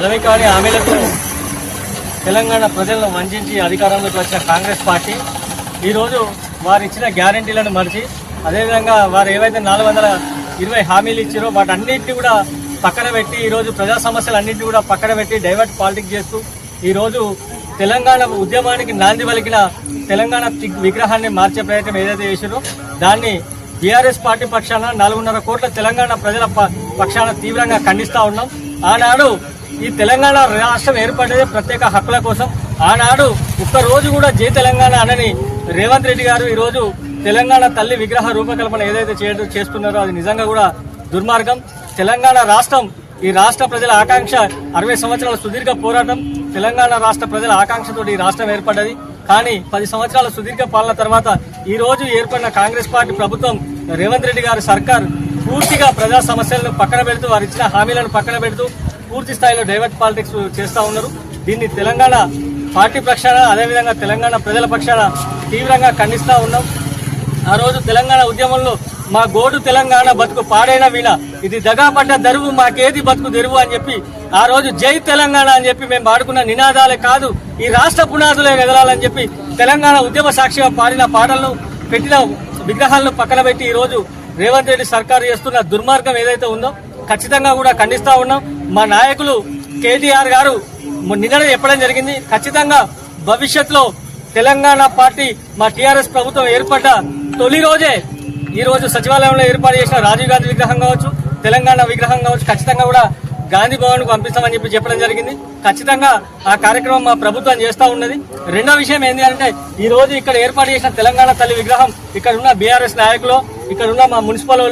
అలవికాని హామీలకు తెలంగాణ ప్రజలను వంచి అధికారంలోకి వచ్చిన కాంగ్రెస్ పార్టీ ఈరోజు వారు ఇచ్చిన గ్యారంటీలను మరిచి అదేవిధంగా వారు ఏవైతే నాలుగు వందల ఇరవై హామీలు ఇచ్చారో వాటన్నిటిని కూడా పక్కన పెట్టి ఈరోజు ప్రజా సమస్యలన్నింటినీ కూడా పక్కన పెట్టి డైవర్ట్ పాలిటిక్స్ చేస్తూ ఈరోజు తెలంగాణ ఉద్యమానికి నాంది పలికిన తెలంగాణ విగ్రహాన్ని మార్చే ప్రయత్నం ఏదైతే చేశారో దాన్ని బీఆర్ఎస్ పార్టీ పక్షాన నాలుగున్నర కోట్ల తెలంగాణ ప్రజల ప- పక్షాన తీవ్రంగా ఖండిస్తా ఉన్నాం. ఆనాడు ఈ తెలంగాణ రాష్ట్రం ఏర్పడేది ప్రత్యేక హక్కుల కోసం. ఆనాడు ఒక్క రోజు కూడా జై తెలంగాణ అనని రేవంత్ రెడ్డి గారు ఈరోజు తెలంగాణ తల్లి విగ్రహ రూపకల్పన ఏదైతే చేయడం చేస్తున్నారో అది నిజంగా కూడా దుర్మార్గం. తెలంగాణ రాష్ట్రం ఈ రాష్ట్ర ప్రజల ఆకాంక్ష అరవై సంవత్సరాల సుదీర్ఘ పోరాటం. తెలంగాణ రాష్ట్ర ప్రజల ఆకాంక్షతో ఈ రాష్ట్రం ఏర్పడ్డది. కానీ పది సంవత్సరాల సుదీర్ఘ పాలన తర్వాత ఈ రోజు ఏర్పడిన కాంగ్రెస్ పార్టీ ప్రభుత్వం రేవంత్ రెడ్డి గారి సర్కార్ పూర్తిగా ప్రజా సమస్యలను పక్కన పెడుతూ వారు ఇచ్చిన హామీలను పక్కన పెడుతూ పూర్తి స్థాయిలో డైవర్ట్ పాలిటిక్స్ చేస్తూ ఉన్నారు. దీన్ని తెలంగాణ పార్టీ పక్షాన అదేవిధంగా తెలంగాణ ప్రజల పక్షాన తీవ్రంగా ఖండిస్తూ ఉన్నాం. ఆ రోజు తెలంగాణ ఉద్యమంలో మా గోడు తెలంగాణ బతుకు పాడైన వీణ ఇది దగాపడ్డ దరువు మాకేది బతుకు దెరువు అని చెప్పి ఆ రోజు జై తెలంగాణ అని చెప్పి మేము పాడుకున్న నినాదాలే కాదు ఈ రాష్ట్ర పునాదులే ఎదలాలని చెప్పి తెలంగాణ ఉద్యమ సాక్షిగా పాడిన పాటలను పెట్టిన విగ్రహాలను పక్కన పెట్టి ఈ రోజు రేవంత్ రెడ్డి సర్కారు చేస్తున్న దుర్మార్గం ఏదైతే ఉందో ఖచ్చితంగా కూడా ఖండిస్తా ఉన్నాం. మా నాయకులు కేటీఆర్ గారు నిన్న చెప్పడం జరిగింది. ఖచ్చితంగా భవిష్యత్తులో తెలంగాణ పార్టీ మా టీఆర్ఎస్ ప్రభుత్వం ఏర్పడ్డ తొలి రోజే ఈ రోజు సచివాలయంలో ఏర్పాటు చేసిన రాజీవ్ గాంధీ విగ్రహం కావచ్చు తెలంగాణ విగ్రహం కావచ్చు ఖచ్చితంగా కూడా గాంధీ భవన్కు పంపిస్తామని చెప్పి చెప్పడం జరిగింది. ఖచ్చితంగా ఆ కార్యక్రమం మా ప్రభుత్వం చేస్తా ఉన్నది. రెండో విషయం ఏంటి అంటే ఈ రోజు ఇక్కడ ఏర్పాటు చేసిన తెలంగాణ తల్లి విగ్రహం ఇక్కడ ఉన్న బీఆర్ఎస్ నాయకులు ఇక్కడ ఉన్న మా మున్సిపల్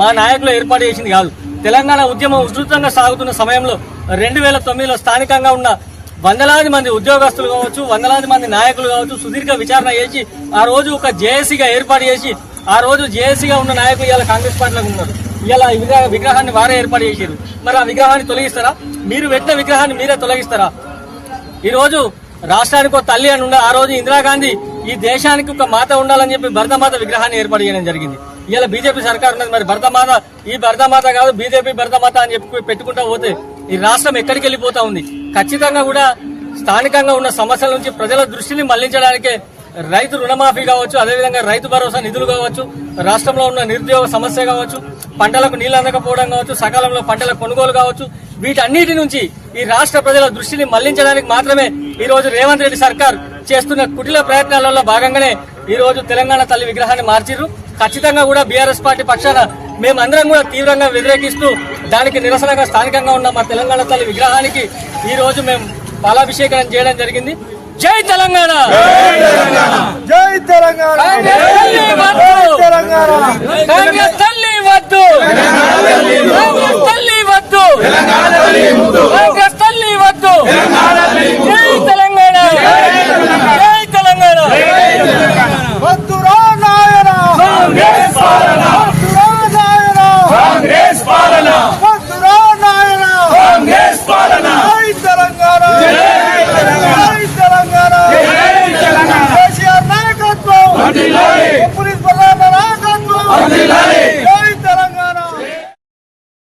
మా నాయకులు ఏర్పాటు చేసింది కాదు. తెలంగాణ ఉద్యమం ఉధృతంగా సాగుతున్న సమయంలో రెండు వేల తొమ్మిదిలో స్థానికంగా ఉన్న వందలాది మంది ఉద్యోగస్తులు కావచ్చు వందలాది మంది నాయకులు కావచ్చు సుదీర్ఘ విచారణ చేసి ఆ రోజు ఒక జేఏసీగా ఏర్పాటు చేసి ఆ రోజు జేఏసీగా ఉన్న నాయకులు ఇవాళ కాంగ్రెస్ పార్టీలో ఉన్నారు. ఇలా విగ్రహ విగ్రహాన్ని వారే ఏర్పాటు చేశారు మరి ఆ విగ్రహాన్ని తొలగిస్తారా? మీరు పెట్టిన విగ్రహాన్ని మీరే తొలగిస్తారా? ఈరోజు రాష్ట్రానికి ఒక తల్లి అని ఉన్న ఆ రోజు ఇందిరాగాంధీ ఈ దేశానికి ఒక మాత ఉండాలని చెప్పి భరతమాత విగ్రహాన్ని ఏర్పాటు చేయడం జరిగింది. ఇలా బీజేపీ సర్కార్ ఉన్నది. మరి భరతమాత ఈ భరతమాత కాదు బీజేపీ భరతమాత అని చెప్పి పెట్టుకుంటా పోతే ఈ రాష్ట్రం ఎక్కడికి వెళ్ళిపోతా ఉంది? ఖచ్చితంగా కూడా స్థానికంగా ఉన్న సమస్యల నుంచి ప్రజల దృష్టిని మళ్ళించడానికే రైతు రుణమాఫీ కావచ్చు అదేవిధంగా రైతు భరోసా నిధులు కావచ్చు రాష్ట్రంలో ఉన్న నిరుద్యోగ సమస్య కావచ్చు పంటలకు నీళ్ళు అందకపోవడం కావచ్చు సకాలంలో పంటల కొనుగోలు కావచ్చు వీటన్నిటి నుంచి ఈ రాష్ట్ర ప్రజల దృష్టిని మళ్ళించడానికి మాత్రమే ఈ రోజు రేవంత్ రెడ్డి సర్కార్ చేస్తున్న కుటిల ప్రయత్నాలలో భాగంగానే ఈ రోజు తెలంగాణ తల్లి విగ్రహాన్ని మార్చిర్రు. ఖచ్చితంగా కూడా బీఆర్ఎస్ పార్టీ పక్షాన మేమందరం కూడా తీవ్రంగా వ్యతిరేకిస్తూ దానికి నిరసనగా స్థానికంగా ఉన్న మా తెలంగాణ తల్లి విగ్రహానికి ఈ రోజు మేము పాలాభిషేకం చేయడం జరిగింది. జై తెలంగాణ! జై తెలంగాణ!